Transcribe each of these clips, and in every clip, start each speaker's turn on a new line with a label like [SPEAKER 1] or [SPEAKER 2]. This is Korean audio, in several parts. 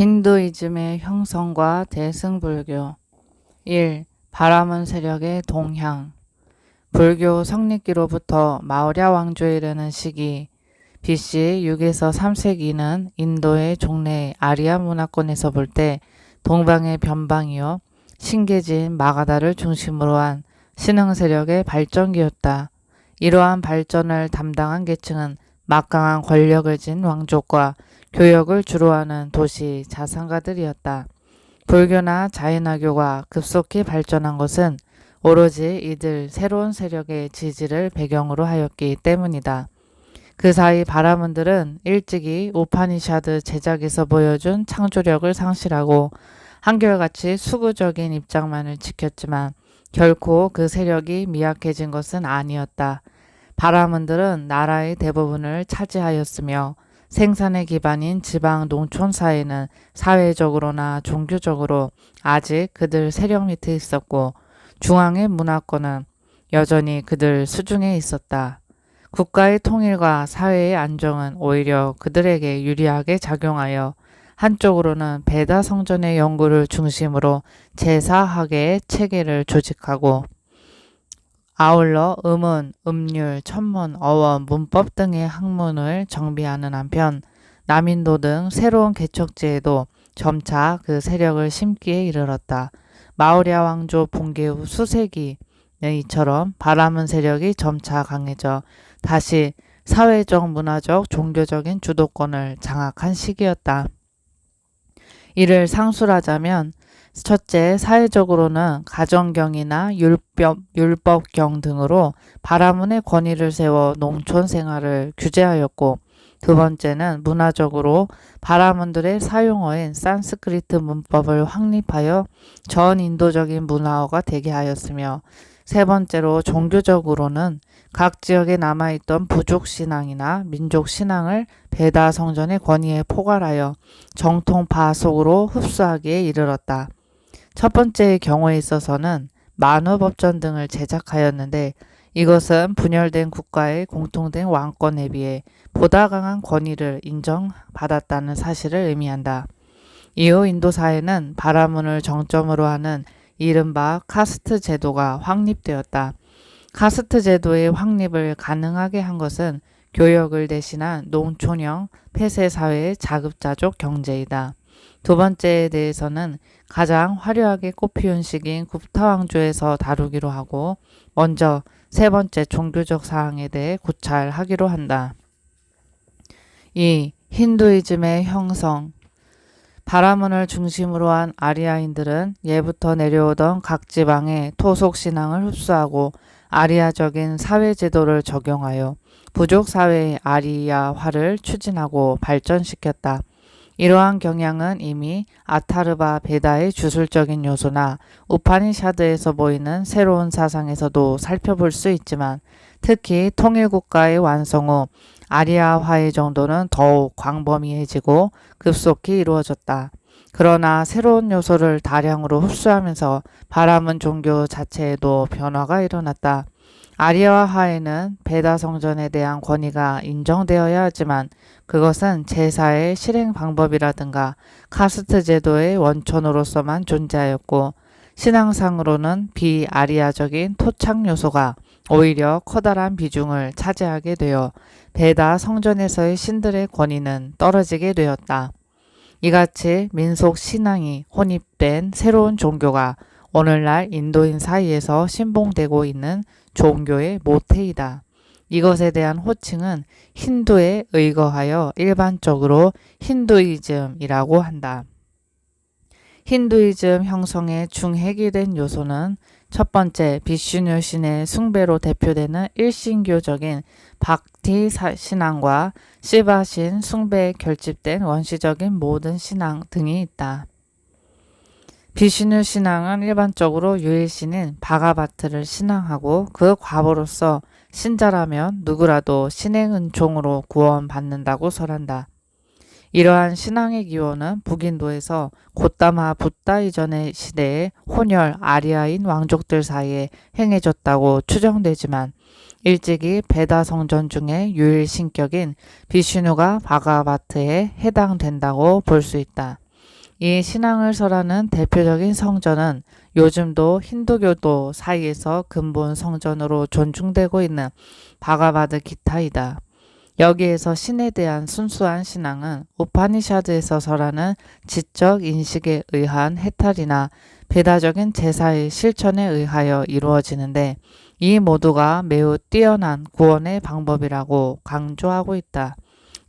[SPEAKER 1] 힌두이즘의 형성과 대승불교 1. 바라문 세력의 동향 불교 성립기로부터 마우랴 왕조에 이르는 시기 BC 6에서 3세기는 인도의 종래 아리아 문화권에서 볼 때 동방의 변방이요 신계진 마가다를 중심으로 한 신흥 세력의 발전기였다. 이러한 발전을 담당한 계층은 막강한 권력을 진 왕족과 교역을 주로 하는 도시 자산가들이었다. 불교나 자인화교가 급속히 발전한 것은 오로지 이들 새로운 세력의 지지를 배경으로 하였기 때문이다. 그 사이 바라문들은 일찍이 오파니샤드 제작에서 보여준 창조력을 상실하고 한결같이 수구적인 입장만을 지켰지만 결코 그 세력이 미약해진 것은 아니었다. 바라문들은 나라의 대부분을 차지하였으며 생산의 기반인 지방 농촌 사회는 사회적으로나 종교적으로 아직 그들 세력 밑에 있었고 중앙의 문화권은 여전히 그들 수중에 있었다. 국가의 통일과 사회의 안정은 오히려 그들에게 유리하게 작용하여 한쪽으로는 베다 성전의 연구를 중심으로 제사학의 체계를 조직하고 아울러 음운, 음률, 천문, 어원, 문법 등의 학문을 정비하는 한편 남인도 등 새로운 개척지에도 점차 그 세력을 심기에 이르렀다. 마우랴 왕조 붕괴 후 수세기 이처럼 바라문 세력이 점차 강해져 다시 사회적, 문화적, 종교적인 주도권을 장악한 시기였다. 이를 상술하자면 첫째, 사회적으로는 가정경이나 율법, 율법경 등으로 바라문의 권위를 세워 농촌 생활을 규제하였고, 두 번째는 문화적으로 바라문들의 사용어인 산스크리트 문법을 확립하여 전 인도적인 문화어가 되게 하였으며, 세 번째로 종교적으로는 각 지역에 남아있던 부족 신앙이나 민족 신앙을 베다 성전의 권위에 포괄하여 정통파 속으로 흡수하기에 이르렀다. 첫 번째의 경우에 있어서는 만우법전 등을 제작하였는데 이것은 분열된 국가의 공통된 왕권에 비해 보다 강한 권위를 인정받았다는 사실을 의미한다. 이후 인도 사회는 바라문을 정점으로 하는 이른바 카스트 제도가 확립되었다. 카스트 제도의 확립을 가능하게 한 것은 교역을 대신한 농촌형 폐쇄 사회의 자급자족 경제이다. 두 번째에 대해서는 가장 화려하게 꽃피운 시기인 굽타왕조에서 다루기로 하고 먼저 세 번째 종교적 사항에 대해 고찰하기로 한다. 2. 힌두이즘의 형성 바라문을 중심으로 한 아리아인들은 예부터 내려오던 각 지방의 토속 신앙을 흡수하고 아리아적인 사회 제도를 적용하여 부족 사회의 아리아화를 추진하고 발전시켰다. 이러한 경향은 이미 아타르바 베다의 주술적인 요소나 우파니샤드에서 보이는 새로운 사상에서도 살펴볼 수 있지만 특히 통일국가의 완성 후 아리아화의 정도는 더욱 광범위해지고 급속히 이루어졌다. 그러나 새로운 요소를 다량으로 흡수하면서 바람은 종교 자체에도 변화가 일어났다. 아리아화에는 베다 성전에 대한 권위가 인정되어야 하지만 그것은 제사의 실행 방법이라든가 카스트 제도의 원천으로서만 존재하였고 신앙상으로는 비아리아적인 토착 요소가 오히려 커다란 비중을 차지하게 되어 베다 성전에서의 신들의 권위는 떨어지게 되었다. 이같이 민속 신앙이 혼입된 새로운 종교가 오늘날 인도인 사이에서 신봉되고 있는 종교의 모태이다. 이것에 대한 호칭은 힌두에 의거하여 일반적으로 힌두이즘이라고 한다. 힌두이즘 형성의 중핵이 된 요소는 첫 번째 비슈뉴 신의 숭배로 대표되는 일신교적인 박티 신앙과 시바신 숭배에 결집된 원시적인 모든 신앙 등이 있다. 비슈누 신앙은 일반적으로 유일신인 바가바트를 신앙하고 그 과보로서 신자라면 누구라도 신의 은총으로 구원받는다고 설한다. 이러한 신앙의 기원은 북인도에서 고타마 붓다 이전의 시대에 혼혈 아리아인 왕족들 사이에 행해졌다고 추정되지만 일찍이 베다 성전 중에 유일 신격인 비슈누가 바가바트에 해당된다고 볼 수 있다. 이 신앙을 설하는 대표적인 성전은 요즘도 힌두교도 사이에서 근본 성전으로 존중되고 있는 바가바드 기타이다. 여기에서 신에 대한 순수한 신앙은 우파니샤드에서 설하는 지적 인식에 의한 해탈이나 배다적인 제사의 실천에 의하여 이루어지는데 이 모두가 매우 뛰어난 구원의 방법이라고 강조하고 있다.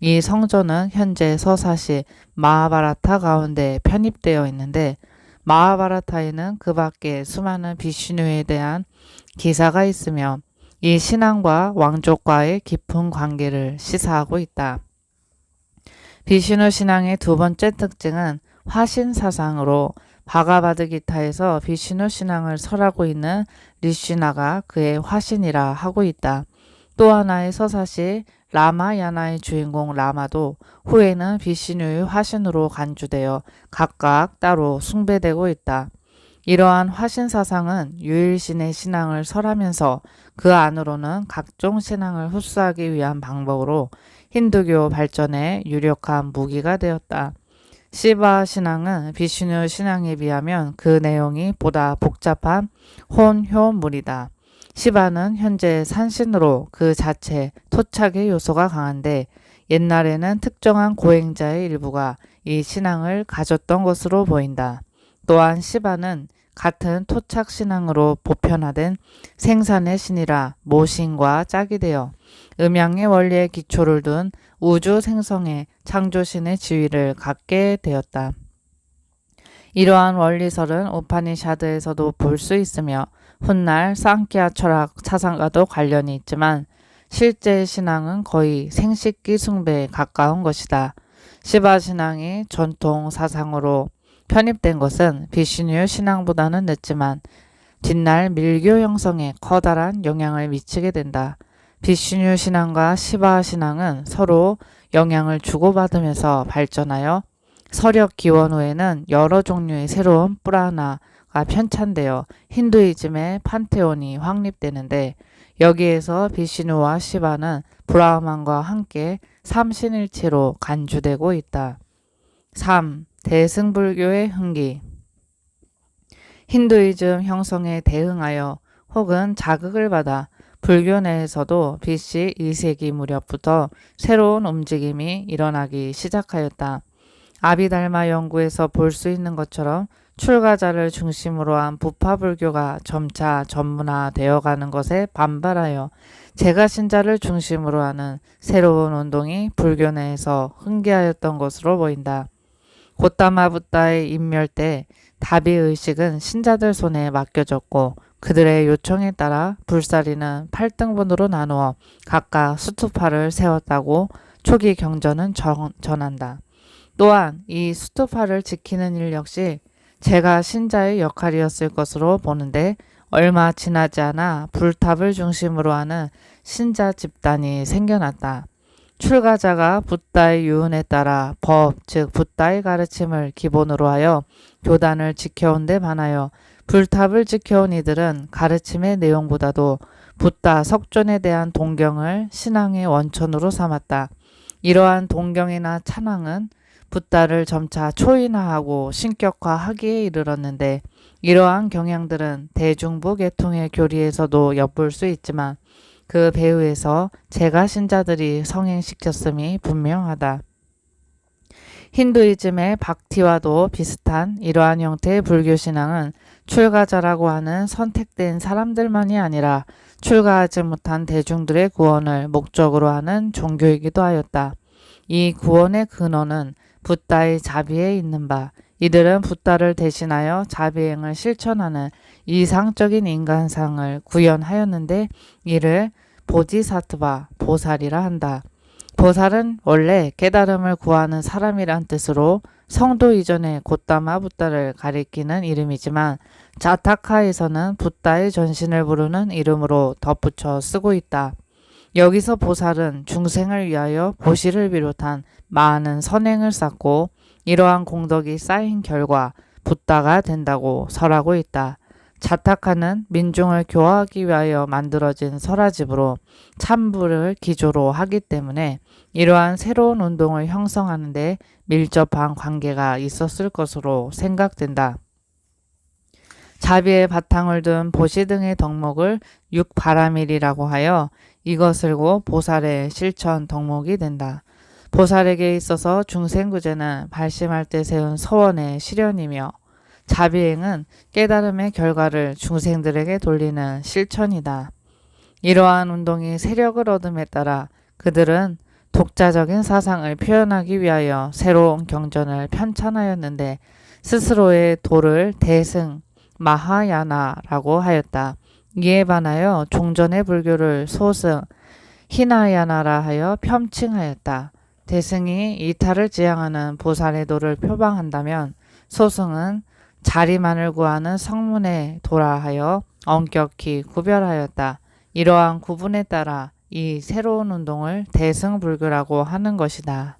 [SPEAKER 1] 이 성전은 현재 서사시 마하바라타 가운데 편입되어 있는데 마하바라타에는 그 밖에 수많은 비슈누에 대한 기사가 있으며 이 신앙과 왕족과의 깊은 관계를 시사하고 있다. 비슈누 신앙의 두 번째 특징은 화신 사상으로 바가바드 기타에서 비슈누 신앙을 설하고 있는 리슈나가 그의 화신이라 하고 있다. 또 하나의 서사시 라마야나의 주인공 라마도 후에는 비시누의 화신으로 간주되어 각각 따로 숭배되고 있다. 이러한 화신 사상은 유일신의 신앙을 설하면서 그 안으로는 각종 신앙을 흡수하기 위한 방법으로 힌두교 발전에 유력한 무기가 되었다. 시바 신앙은 비슈누 신앙에 비하면 그 내용이 보다 복잡한 혼효물이다. 시바는 현재 산신으로 그 자체 토착의 요소가 강한데 옛날에는 특정한 고행자의 일부가 이 신앙을 가졌던 것으로 보인다. 또한 시바는 같은 토착 신앙으로 보편화된 생산의 신이라 모신과 짝이 되어 음양의 원리에 기초를 둔 우주 생성의 창조신의 지위를 갖게 되었다. 이러한 원리설은 오파니샤드에서도 볼 수 있으며 훗날 상키아 철학 사상과도 관련이 있지만 실제 신앙은 거의 생식기 숭배에 가까운 것이다. 시바 신앙이 전통 사상으로 편입된 것은 비시뉴 신앙보다는 늦지만 뒷날 밀교 형성에 커다란 영향을 미치게 된다. 비시뉴 신앙과 시바 신앙은 서로 영향을 주고받으면서 발전하여 서력 기원 후에는 여러 종류의 새로운 뿌라나가 편찬되어 힌두이즘의 판테온이 확립되는데 여기에서 비시누와 시바는 브라흐만과 함께 삼신일체로 간주되고 있다. 3. 대승불교의 흥기 힌두이즘 형성에 대응하여 혹은 자극을 받아 불교 내에서도 BC 2세기 무렵부터 새로운 움직임이 일어나기 시작하였다. 아비달마 연구에서 볼 수 있는 것처럼 출가자를 중심으로 한 부파불교가 점차 전문화되어 가는 것에 반발하여 제가 신자를 중심으로 하는 새로운 운동이 불교 내에서 흥기하였던 것으로 보인다. 고타마 부다의 인멸 때 다비 의식은 신자들 손에 맡겨졌고 그들의 요청에 따라 불사리는 8등분으로 나누어 각각 수투파를 세웠다고 초기 경전은 전, 전한다. 또한 이 수투파를 지키는 일 역시 제가 신자의 역할이었을 것으로 보는데 얼마 지나지 않아 불탑을 중심으로 하는 신자 집단이 생겨났다. 출가자가 붓다의 유언에 따라 법, 즉 붓다의 가르침을 기본으로 하여 교단을 지켜온 데 반하여 불탑을 지켜온 이들은 가르침의 내용보다도 붓다 석존에 대한 동경을 신앙의 원천으로 삼았다. 이러한 동경이나 찬양은 붓다를 점차 초인화하고 신격화하기에 이르렀는데 이러한 경향들은 대중부 계통의 교리에서도 엿볼 수 있지만 그 배후에서 제가 신자들이 성행시켰음이 분명하다. 힌두이즘의 박티와도 비슷한 이러한 형태의 불교 신앙은 출가자라고 하는 선택된 사람들만이 아니라 출가하지 못한 대중들의 구원을 목적으로 하는 종교이기도 하였다. 이 구원의 근원은 붓다의 자비에 있는 바 이들은 붓다를 대신하여 자비행을 실천하는 이상적인 인간상을 구현하였는데 이를 보디사트바 보살이라 한다. 보살은 원래 깨달음을 구하는 사람이란 뜻으로 성도 이전의 곧다마 붓다를 가리키는 이름이지만 자타카에서는 붓다의 전신을 부르는 이름으로 덧붙여 쓰고 있다. 여기서 보살은 중생을 위하여 보시를 비롯한 많은 선행을 쌓고 이러한 공덕이 쌓인 결과 붓다가 된다고 설하고 있다. 자탁하는 민중을 교화하기 위하여 만들어진 설화집으로 참부를 기조로 하기 때문에 이러한 새로운 운동을 형성하는 데 밀접한 관계가 있었을 것으로 생각된다. 자비의 바탕을 둔 보시 등의 덕목을 육바라밀이라고 하여 이것을 고 보살의 실천 덕목이 된다. 보살에게 있어서 중생구제는 발심할 때 세운 서원의 실현이며 자비행은 깨달음의 결과를 중생들에게 돌리는 실천이다. 이러한 운동이 세력을 얻음에 따라 그들은 독자적인 사상을 표현하기 위하여 새로운 경전을 편찬하였는데 스스로의 도를 대승, 마하야나라고 하였다. 이에 반하여 종전의 불교를 소승, 히나야나라 하여 편칭하였다. 대승이 이탈을 지향하는 보살의 도를 표방한다면 소승은 자리만을 구하는 성문의 도라 하여 엄격히 구별하였다. 이러한 구분에 따라 이 새로운 운동을 대승불교라고 하는 것이다.